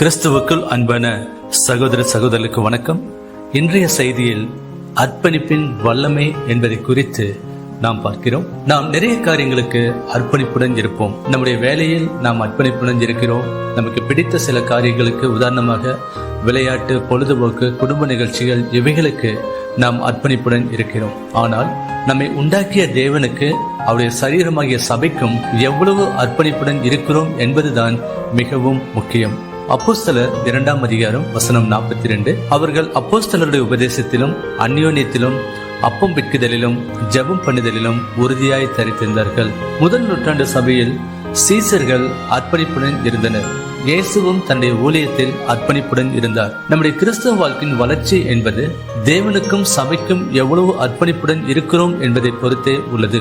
கிறிஸ்துவுக்குள் அன்பான சகோதர சகோதரருக்கு வணக்கம். இன்றைய செய்தியில் அர்ப்பணிப்பின் வல்லமை என்பதை குறித்து நாம் பார்க்கிறோம். நாம் நிறைய காரியங்களுக்கு அர்ப்பணிப்புடன் இருப்போம். நம்முடைய வேலையில் நாம் அர்ப்பணிப்புடன் இருக்கிறோம். நமக்கு பிடித்த சில காரியங்களுக்கு உதாரணமாக விளையாட்டு பொழுதுபோக்கு குடும்ப நிகழ்ச்சிகள் இவைகளுக்கு நாம் அர்ப்பணிப்புடன் இருக்கிறோம். ஆனால் நம்மை உண்டாக்கிய தேவனுக்கு அவருடைய சரீரமாகிய சபைக்கும் எவ்வளவு அர்ப்பணிப்புடன் இருக்கிறோம் என்பதுதான் மிகவும் முக்கியம். அப்போஸ்தலர் இரண்டாம் அதிகாரம் வசனம் நாற்பத்தி ரெண்டு அவர்கள் அப்போஸ்தலருடைய உபதேசத்திலும் அந்யோன்யத்திலும் அப்பம் பிற்குதலிலும் ஜெபம் பண்ணுதலிலும் உறுதியாய் தரித்திருந்தார்கள். முதல் நூற்றாண்டு சபையில் சீசர்கள் அர்ப்பணிப்புடன் இருந்தனர். இயேசுவும் தன்னுடைய ஊழியத்தில் அர்ப்பணிப்புடன் இருந்தார். நம்முடைய கிறிஸ்தவ வாழ்க்கையின் வளர்ச்சி என்பது தேவனுக்கும் சபைக்கும் எவ்வளவு அர்ப்பணிப்புடன் இருக்கிறோம் என்பதை பொறுத்தே உள்ளது.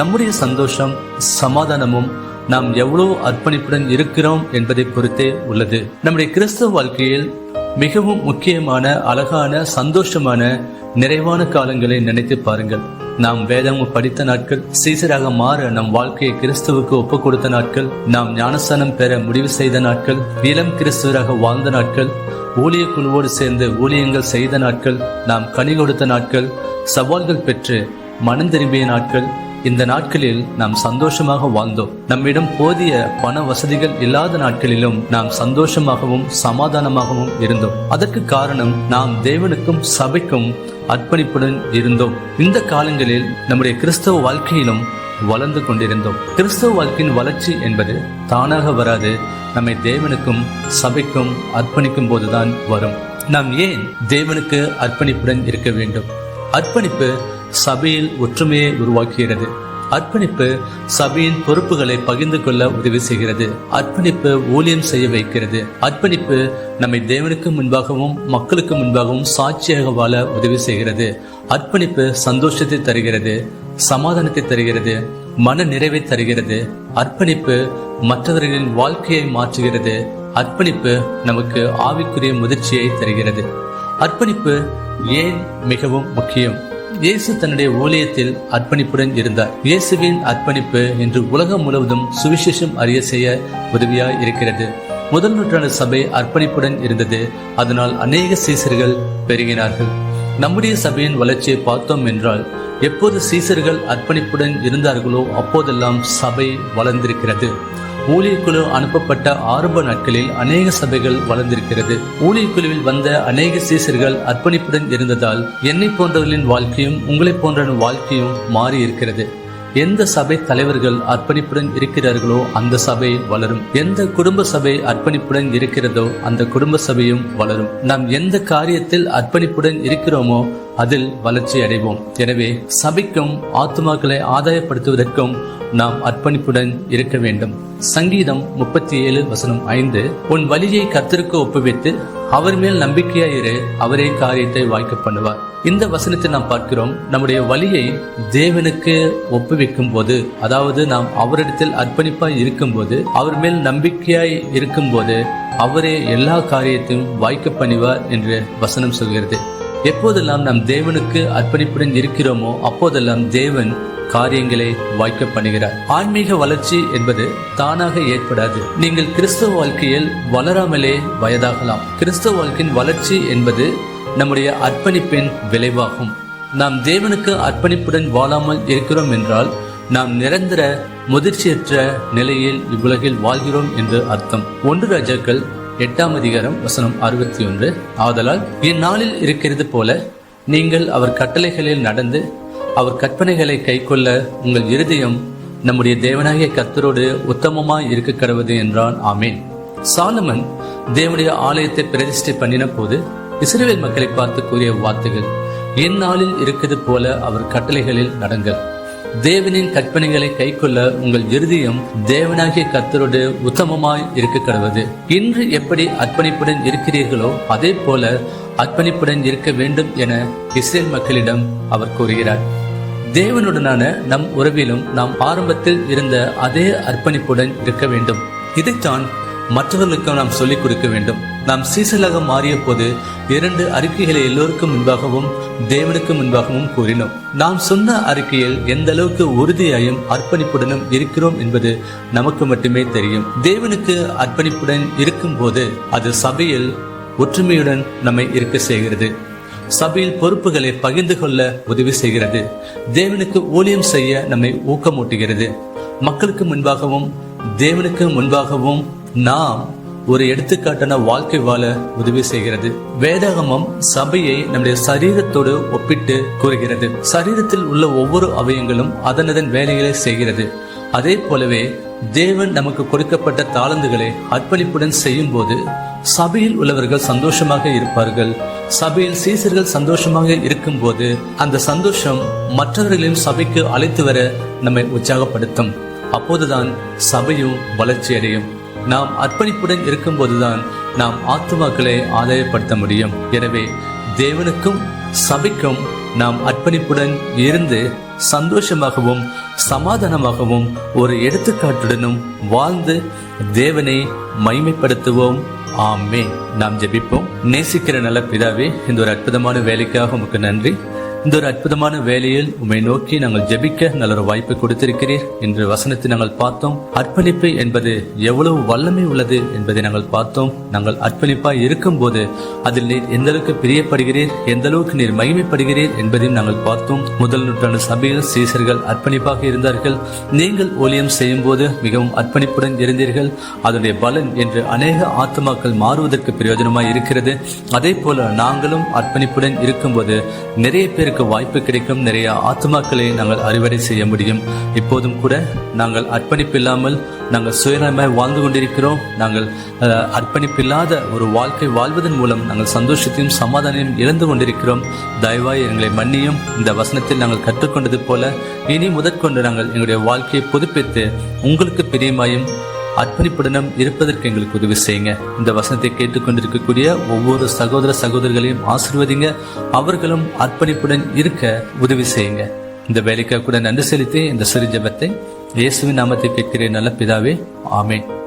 நம்முடைய சந்தோஷம் சமாதானமும் நாம் எவ்வளவு அர்ப்பணிப்புடன் இருக்கிறோம் என்பதை பொறுத்தே உள்ளது. நம்முடைய கிறிஸ்தவ வாழ்க்கையில் மிகவும் முக்கியமான அழகான சந்தோஷமான நிறைவான காலங்களை நினைத்து பாருங்கள். நாம் வேதம் படித்த நாட்கள் சீசராக மாற நம் வாழ்க்கையை கிறிஸ்துவுக்கு ஒப்புக் கொடுத்த நாட்கள் நாம் ஞானஸ்தானம் பெற முடிவு செய்த நாட்கள் இளம் கிறிஸ்துவராக வாழ்ந்த நாட்கள் ஊழிய குழுவோடு சேர்ந்து ஊழியங்கள் செய்த நாட்கள் நாம் கனி கொடுத்த நாட்கள் சவால்கள் பெற்று மனம் திரும்பிய நாட்கள் இந்த நாட்களில் நாம் சந்தோஷமாக வாழ்ந்தோம். நம்மிடம் போதிய பண வசதிகள் இல்லாத நாட்களிலும் நாம் சந்தோஷமாகவும் சமாதானமாகவும் இருந்தோம். அதற்கு காரணம் நாம் தேவனுக்கும் சபைக்கும் அர்ப்பணிப்புடன் இருந்தோம். இந்த காலங்களில் நம்முடைய கிறிஸ்தவ வாழ்க்கையிலும் வளர்ந்து கொண்டிருந்தோம். கிறிஸ்தவ வாழ்க்கையின் வளர்ச்சி என்பது தானாக வராது. நம்மை தேவனுக்கும் சபைக்கும் அர்ப்பணிக்கும் போதுதான் வரும். நாம் ஏன் தேவனுக்கு அர்ப்பணிப்புடன் இருக்க வேண்டும்? அர்ப்பணிப்பு சபையில் ஒற்றுமையை உருவாக்குகிறது. அர்ப்பணிப்பு சபையின் பொறுப்புகளை பகிர்ந்து கொள்ள உதவி செய்கிறது. அர்ப்பணிப்பு ஊழியம் செய்ய வைக்கிறது. அர்ப்பணிப்பு நம்மை தேவனுக்கு முன்பாகவும் மக்களுக்கு முன்பாகவும் சாட்சியாக வாழ உதவி செய்கிறது. அர்ப்பணிப்பு சந்தோஷத்தை தருகிறது சமாதானத்தை தருகிறது மன நிறைவை தருகிறது. அர்ப்பணிப்பு மற்றவர்களின் வாழ்க்கையை மாற்றுகிறது. அர்ப்பணிப்பு நமக்கு ஆவிக்குரிய முதிர்ச்சியை தருகிறது. அர்ப்பணிப்பு ஏன் மிகவும் முக்கியம்? இயேசு தன்னுடைய ஊழியத்தில் அர்ப்பணிப்புடன் இருந்தார். இயேசுவின் அர்ப்பணிப்பு இன்று உலகம் முழுவதும் சுவிசேஷம் அறிய செய்ய உதவியாய் இருக்கிறது. முதல் நூற்றாண்டு சபை அர்ப்பணிப்புடன் இருந்தது. அதனால் அநேக சீசர்கள் பெருகினார்கள். நம்முடைய சபையின் வளர்ச்சியை பார்த்தோம் என்றால் எப்போது சீசர்கள் அர்ப்பணிப்புடன் இருந்தார்களோ அப்போதெல்லாம் சபை வளர்ந்திருக்கிறது. ஊழியக்குழு அனுப்பப்பட்ட ஆரம்ப நாட்களில் அநேக சபைகள் வளர்ந்திருக்கிறது. ஊழியக்குழுவில் வந்த அநேக சீசர்கள் அர்ப்பணிப்புடன் இருந்ததால் என்னை போன்றவர்களின் வாழ்க்கையும் உங்களை போன்ற வாழ்க்கையும் மாறி இருக்கிறது எந்த சபை தலைவர்கள் அர்ப்பணிப்புடன் இருக்கிறார்களோ அந்த சபை வளரும். எந்த குடும்ப சபை அர்ப்பணிப்புடன் இருக்கிறதோ அந்த குடும்ப சபையும் வளரும். நாம் எந்த காரியத்தில் அர்ப்பணிப்புடன் இருக்கிறோமோ அதில் வளர்ச்சி அடைவோம் எனவே சபைக்கும் ஆத்மாக்களை ஆதாயப்படுத்துவதற்கும் நாம் அர்ப்பணிப்புடன் இருக்க வேண்டும். சங்கீதம் முப்பத்தி ஏழு வசனம் ஐந்து. உன் வழியை கத்திருக்க ஒப்புவித்து அவர் மேல் நம்பிக்கையாயிரு அவரே காரியத்தை வாய்க்க பண்ணுவார். இந்த வசனத்தை நாம் பார்க்கிறோம். நம்முடைய வழியை தேவனுக்கு ஒப்புவிக்கும் போது அதாவது நாம் அவரிடத்தில் அர்ப்பணிப்பாய் இருக்கும்போது அவர் மேல் நம்பிக்கையாய் இருக்கும்போது அவரே எல்லா காரியத்தையும் வாய்க்க பண்ணுவார் என்று வசனம் சொல்கிறது. எப்போதெல்லாம் நாம் தேவனுக்கு அர்ப்பணிப்புடன் இருக்கிறோமோ அப்போதெல்லாம் தேவன் காரியங்களை வாய்க்க பண்ணுகிறார் ஆன்மீக வளர்ச்சி என்பது தானாக ஏற்படாது. நீங்கள் கிறிஸ்தவ வாழ்க்கையில் வளராமலே வயதாகலாம். கிறிஸ்தவ வாழ்க்கையின் வளர்ச்சி என்பது நம்முடைய அர்ப்பணிப்பின் விளைவாகும். நாம் தேவனுக்கு அர்ப்பணிப்புடன் வாழாமல் இருக்கிறோம் என்றால் நாம் நிரந்தர முதிர்ச்சியற்ற நிலையில் இவ்வுலகில் வாழ்கிறோம் என்று அர்த்தம். ஒன்று ராஜாக்கள் எட்டாம் அதிகாரம் வசனம் அறுபத்தி ஒன்று. ஆதலால் இந்நாளில் இருக்கிறது போல நீங்கள் அவர் கட்டளைகளில் நடந்து அவர் கற்பனைகளை கைக்கொள்ள உங்கள் இருதயம் நம்முடைய தேவனாகிய கத்தரோடு உத்தமமாய் இருக்க கடவுது என்றான். ஆமேன். சாலமன் தேவனுடைய ஆலயத்தை பிரதிஷ்டை பண்ணின போது இஸ்ரேல் மக்களை பார்த்து கூறிய வார்த்தைகள் என் நாளில் இருக்கிறது போல அவர் கட்டளைகளில் நடங்கள். தேவனின் கற்பனைகளை கைக்கொள்ள உங்கள் இருதயம் தேவனாகிய கர்த்தரோடு உத்தமமாய் இருக்க கடவுது இன்று எப்படி அர்ப்பணிப்புடன் இருக்கிறீர்களோ அதே போல அர்ப்பணிப்புடன் இருக்க வேண்டும் என இஸ்ரேல் மக்களிடம் அவர் கூறுகிறார். தேவனுடனான நம் உறவிலும் நாம் ஆரம்பத்தில் இருந்த அதே அர்ப்பணிப்புடன் இருக்க வேண்டும். இதைத்தான் மற்றவர்களுக்கு நாம் சொல்லிக் கொடுக்க வேண்டும். நாம் சீசலாக மாறிய போது இரண்டு அறிக்கைகளை எல்லோருக்கும் முன்பாகவும் தேவனுக்கு முன்பாகவும் கூறினோம். நாம் சொன்ன அறிக்கையில் எந்த அளவுக்கு உறுதியாயும் அர்ப்பணிப்புடனும் இருக்கிறோம் என்பது நமக்கு மட்டுமே தெரியும். தேவனுக்கு அர்ப்பணிப்புடன் இருக்கும் போது அது சபையில் ஒற்றுமையுடன் நம்மை இருக்க செய்கிறது. சபையில் பொறுப்புகளை பகிர்ந்து கொள்ள உதவி செய்கிறது. தேவனுக்கு ஊழியம் செய்ய நம்மை ஊக்கமூட்டுகிறது. மக்களுக்கு முன்பாகவும் தேவனுக்கு முன்பாகவும் நாம் ஒரு எடுத்துக்காட்டான வாழ்க்கை வாழ உதவி செய்கிறது. வேதாகமம் சபையை நம்முடைய சரீரத்தோடு ஒப்பிட்டு கூறுகிறது. சரீரத்தில் உள்ள ஒவ்வொரு அவயங்களும் அதனதன் வேலைகளை செய்கிறது. அதே போலவே தேவன் நமக்கு கொடுக்கப்பட்ட தாளந்துகளை அர்ப்பணிப்புடன் செய்யும் போது சபையில் உள்ளவர்கள் சந்தோஷமாக இருப்பார்கள். சபையில் சீசர்கள் சந்தோஷமாக இருக்கும்போது அந்த சந்தோஷம் மற்றவர்களையும் சபைக்கு அழைத்து வர நம்மை உற்சாகப்படுத்தும். அப்போதுதான் சபையும் வளர்ச்சி அடையும் நாம் அர்ப்பணிப்புடன் இருக்கும்போதுதான் நாம் ஆத்துமாக்களை ஆதாயப்படுத்த முடியும். எனவே தேவனுக்கும் சபைக்கும் நாம் அர்ப்பணிப்புடன் இருந்து சந்தோஷமாகவும் சமாதானமாகவும் ஒரு எடுத்துக்காட்டுடனும் வாழ்ந்து தேவனை மைமைப்படுத்துவோம் ஆமே நாம் ஜெபிப்போம். நேசிக்கிற நல்ல பிதாவே இந்த ஒரு அற்புதமான வேலைக்காக உமக்கு நன்றி. இந்த ஒரு அற்புதமான வேலையில் உம்மை நோக்கி நாங்கள் ஜெபிக்க நல்ல ஒரு வாய்ப்பை கொடுத்திருக்கிறீர். என்று வசனத்தை நாங்கள் பார்த்தோம். அர்ப்பணிப்பு என்பது எவ்வளவு வல்லமை உள்ளது என்பதை நாங்கள் பார்த்தோம். நாங்கள் அர்ப்பணிப்பாய் இருக்கும்போது அதில் நீர் எந்த அளவுக்கு பிரியப்படுகிறீர் எந்த அளவுக்கு நீர் மகிமைப்படுகிறீர் என்பதையும் நாங்கள் பார்த்தோம். முதல் நூற்றாண்டு சபையில் சீசர்கள் அர்ப்பணிப்பாக இருந்தார்கள். நீங்கள் ஊழியம் செய்யும் போது மிகவும் அர்ப்பணிப்புடன் இருந்தீர்கள். அதனுடைய பலன் என்று அநேக ஆத்மாக்கள் மாறுவதற்கு பிரயோஜனமாய் இருக்கிறது. அதே போல நாங்களும் அர்ப்பணிப்புடன் இருக்கும்போது நிறைய பேர் பேருக்கு வாய்ப்பு கிடைக்கும். நிறைய ஆத்மாக்களை நாங்கள் அறுவடை செய்ய முடியும். இப்போதும் கூட நாங்கள் அர்ப்பணிப்பில்லாமல் நாங்கள் சுயநலமாய் வாழ்ந்து கொண்டிருக்கிறோம். நாங்கள் அஹ், அர்ப்பணிப்பில்லாத ஒரு வாழ்க்கை வாழ்வதன் மூலம் நாங்கள் சந்தோஷத்தையும் சமாதானத்தையும் இழந்து கொண்டிருக்கிறோம். தயவாய் எங்களை மன்னியும். இந்த வசனத்தில் நாங்கள் கற்றுக்கொண்டது போல இனி முதற்கொண்டு நாங்கள் எங்களுடைய வாழ்க்கையை புதுப்பித்து உங்களுக்கு பிரியமாயும் அர்ப்பணிப்புடனும் இருப்பதற்கு எங்களுக்கு உதவி செய்யுங்க. இந்த வசனத்தை கேட்டுக்கொண்டிருக்கக்கூடிய ஒவ்வொரு சகோதர சகோதரிகளையும் ஆசிர்வதிங்க. அவர்களும் அர்ப்பணிப்புடன் இருக்க உதவி செய்யுங்க. இந்த வேலைக்காக கூட நன்றி செலுத்தி இந்த சிறு ஜபத்தை இயேசுவின் நாமத்தை கேட்கிறேன். நல்ல பிதாவே ஆமேன்.